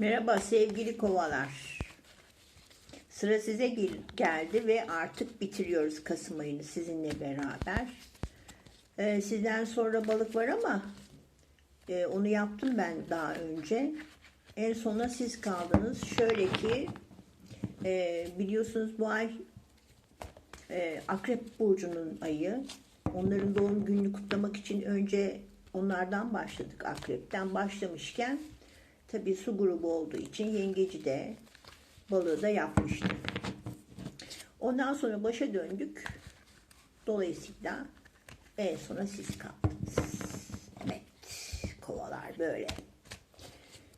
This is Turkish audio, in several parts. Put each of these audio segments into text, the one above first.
Merhaba sevgili kovalar. Sıra size gel- geldi ve artık bitiriyoruz Kasım ayını sizinle beraber. Ee, sizden sonra balık var ama e, onu yaptım ben daha önce. En sona siz kaldınız. Şöyle ki e, biliyorsunuz bu ay e, Akrep Burcu'nun ayı. Onların doğum gününü kutlamak için önce onlardan başladık. Akrep'ten başlamışken tabii su grubu olduğu için yengeci de balığı da yapmıştı. Ondan sonra başa döndük. Dolayısıyla en sona siz kaldınız. Evet, kovalar böyle.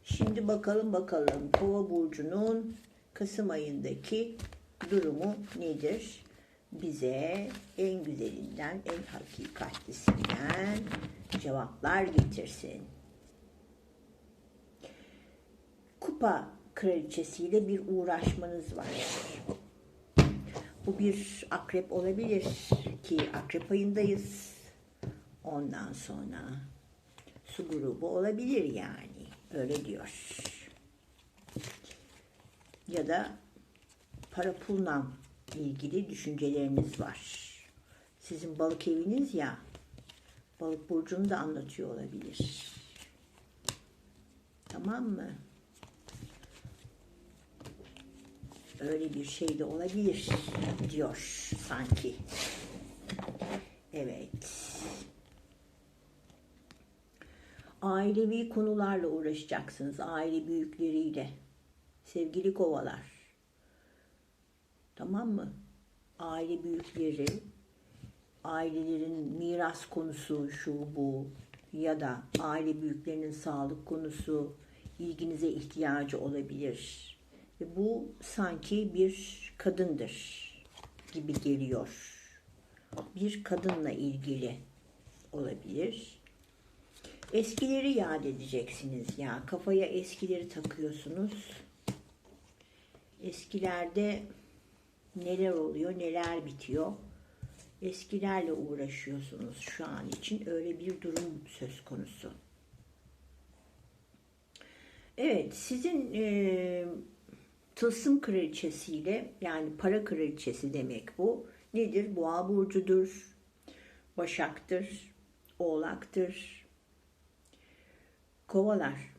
Şimdi bakalım bakalım Kova burcunun Kasım ayındaki durumu nedir? Bize en güzelinden, en hakikatlisinden cevaplar getirsin. Kupa kraliçesiyle bir uğraşmanız var. Bu bir akrep olabilir ki akrep ayındayız. Ondan sonra su grubu olabilir yani. Öyle diyor. Ya da para pulla ilgili düşünceleriniz var. Sizin balık eviniz ya balık burcunu da anlatıyor olabilir. Tamam mı? Öyle bir şey de olabilir diyor sanki. Evet. Ailevi konularla uğraşacaksınız. Aile büyükleriyle. Sevgili kovalar. Tamam mı? Aile büyükleri, ailelerin miras konusu şu bu ya da aile büyüklerinin sağlık konusu ilginize ihtiyacı olabilir. Ve bu sanki bir kadındır gibi geliyor. Bir kadınla ilgili olabilir. Eskileri yad edeceksiniz ya. Kafaya eskileri takıyorsunuz. Eskilerde neler oluyor, neler bitiyor. Eskilerle uğraşıyorsunuz şu an için. Öyle bir durum söz konusu. Evet, sizin e, tılsım kraliçesiyle yani para kraliçesi demek bu. Nedir? Boğa burcudur, Başaktır, Oğlaktır, Kovalar.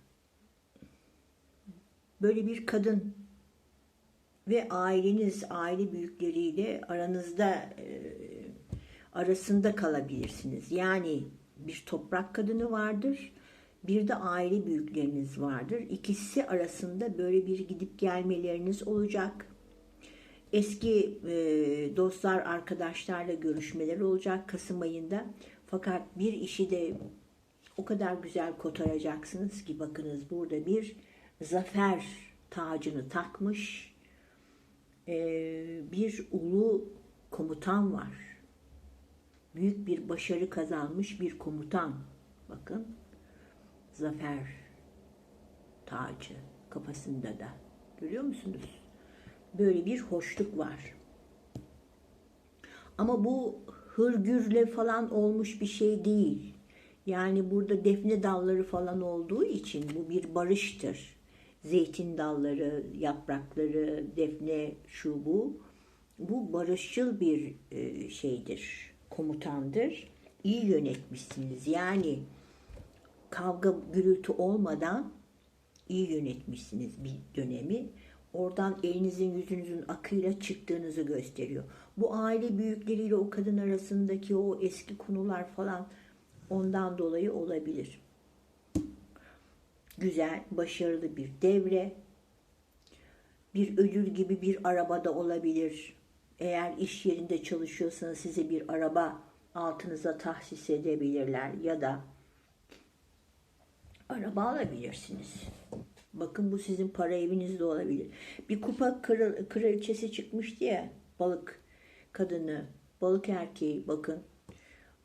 Böyle bir kadın ve aileniz, aile büyükleriyle aranızda e, arasında kalabilirsiniz. Yani bir toprak kadını vardır, bir de aile büyükleriniz vardır. İkisi arasında böyle bir gidip gelmeleriniz olacak. Eski e, dostlar, arkadaşlarla görüşmeler olacak Kasım ayında. Fakat bir işi de o kadar güzel kotaracaksınız ki bakınız burada bir zafer tacını takmış ee, bir ulu komutan var. Büyük bir başarı kazanmış bir komutan. Bakın zafer tacı kafasında da. Görüyor musunuz? Böyle bir hoşluk var. Ama bu hırgürle falan olmuş bir şey değil. Yani burada defne dalları falan olduğu için bu bir barıştır. Zeytin dalları, yaprakları, defne şu bu. Bu barışçıl bir e, şeydir, komutandır. İyi yönetmişsiniz. Yani kavga gürültü olmadan iyi yönetmişsiniz bir dönemi. Oradan elinizin yüzünüzün akıyla çıktığınızı gösteriyor. Bu aile büyükleriyle o kadın arasındaki o eski konular falan ondan dolayı olabilir. Güzel, başarılı bir devre. Bir ödül gibi bir arabada olabilir. Eğer iş yerinde çalışıyorsanız size bir araba altınıza tahsis edebilirler ya da araba alabilirsiniz. Bakın bu sizin para evinizde olabilir. Bir kupa kral, kraliçesi çıkmıştı ya balık kadını, balık erkeği bakın.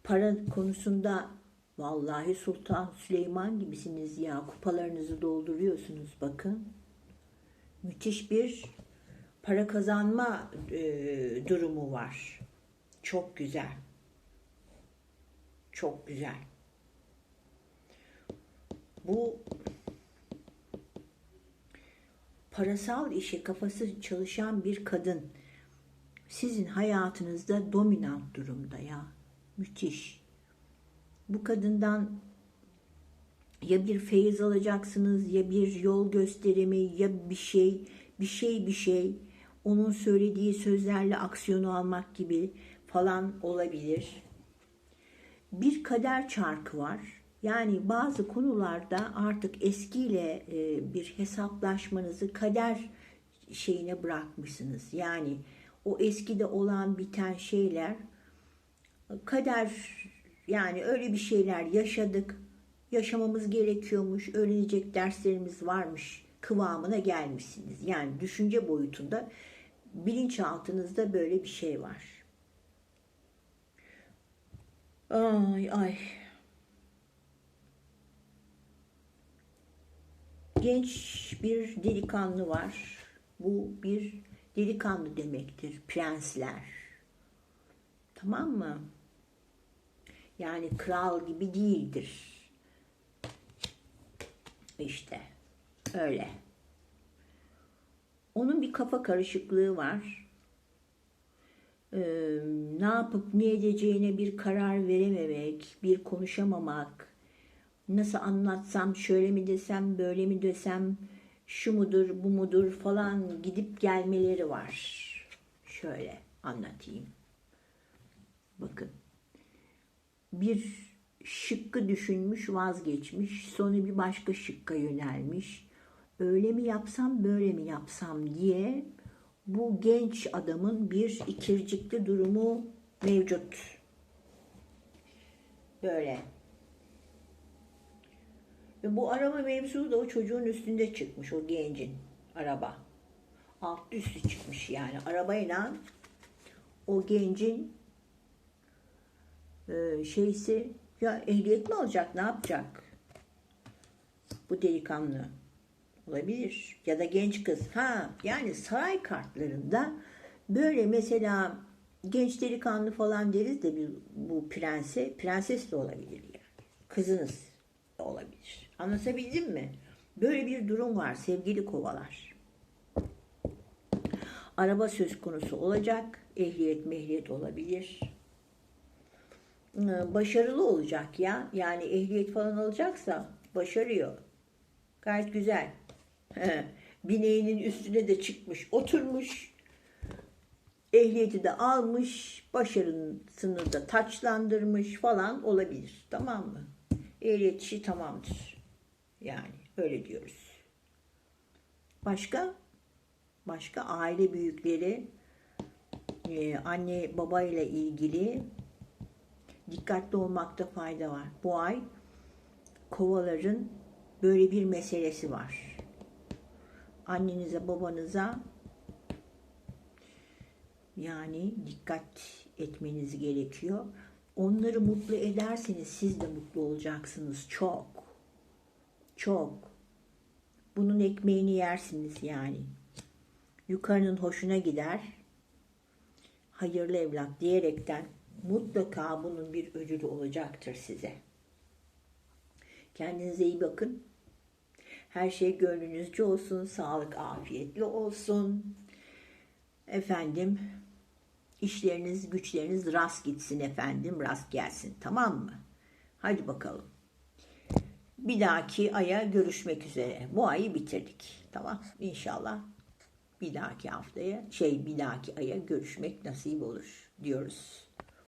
Para konusunda vallahi Sultan Süleyman gibisiniz ya. Kupalarınızı dolduruyorsunuz bakın. Müthiş bir para kazanma e, durumu var. Çok güzel. Çok güzel. Bu parasal işe kafası çalışan bir kadın sizin hayatınızda dominant durumda ya. Müthiş. Bu kadından ya bir feyiz alacaksınız ya bir yol gösterimi ya bir şey bir şey bir şey onun söylediği sözlerle aksiyonu almak gibi falan olabilir. Bir kader çarkı var. Yani bazı konularda artık eskiyle e, bir hesaplaşmanızı kader şeyine bırakmışsınız. Yani o eskide olan biten şeyler kader yani öyle bir şeyler yaşadık. Yaşamamız gerekiyormuş. Öğrenecek derslerimiz varmış kıvamına gelmişsiniz. Yani düşünce boyutunda bilinçaltınızda böyle bir şey var. Ay ay. Genç bir delikanlı var. Bu bir delikanlı demektir. Prensler. Tamam mı? Yani kral gibi değildir. İşte öyle. Onun bir kafa karışıklığı var. Ee, ne yapıp ne edeceğine bir karar verememek, bir konuşamamak, nasıl anlatsam, şöyle mi desem, böyle mi desem, şu mudur, bu mudur falan gidip gelmeleri var. Şöyle anlatayım. Bakın. Bir şıkkı düşünmüş, vazgeçmiş. Sonra bir başka şıkka yönelmiş. Öyle mi yapsam, böyle mi yapsam diye bu genç adamın bir ikircikli durumu mevcut. Böyle. Ve bu araba mevzu da o çocuğun üstünde çıkmış, o gencin araba. Alt üstü çıkmış yani. Arabayla o gencin e, şeysi ya ehliyet mi alacak, ne yapacak? Bu delikanlı olabilir ya da genç kız. Ha yani saray kartlarında böyle mesela genç delikanlı falan deriz de bu prense, prenses de olabilir yani. Kızınız olabilir. Anlatabildim mi? Böyle bir durum var sevgili kovalar. Araba söz konusu olacak. Ehliyet mehliyet olabilir. Ee, Başarılı olacak ya. Yani ehliyet falan alacaksa başarıyor. Gayet güzel. Bineğinin üstüne de çıkmış, oturmuş. Ehliyeti de almış, başarısını da taçlandırmış falan olabilir. Tamam mı? Ehliyet işi tamamdır. Yani öyle diyoruz. Başka? Başka aile büyükleri, e, anne baba ile ilgili dikkatli olmakta fayda var. Bu ay kovaların böyle bir meselesi var. Annenize, babanıza yani dikkat etmeniz gerekiyor. Onları mutlu ederseniz siz de mutlu olacaksınız. Çok. Çok. Bunun ekmeğini yersiniz yani. Yukarının hoşuna gider. Hayırlı evlat diyerekten mutlaka bunun bir ödülü olacaktır size. Kendinize iyi bakın. Her şey gönlünüzce olsun. Sağlık, afiyetli olsun. Efendim, işleriniz, güçleriniz rast gitsin efendim. Rast gelsin. Tamam mı? Hadi bakalım. Bir dahaki aya görüşmek üzere. Bu ayı bitirdik. Tamam. İnşallah bir dahaki haftaya, şey bir dahaki aya görüşmek nasip olur diyoruz.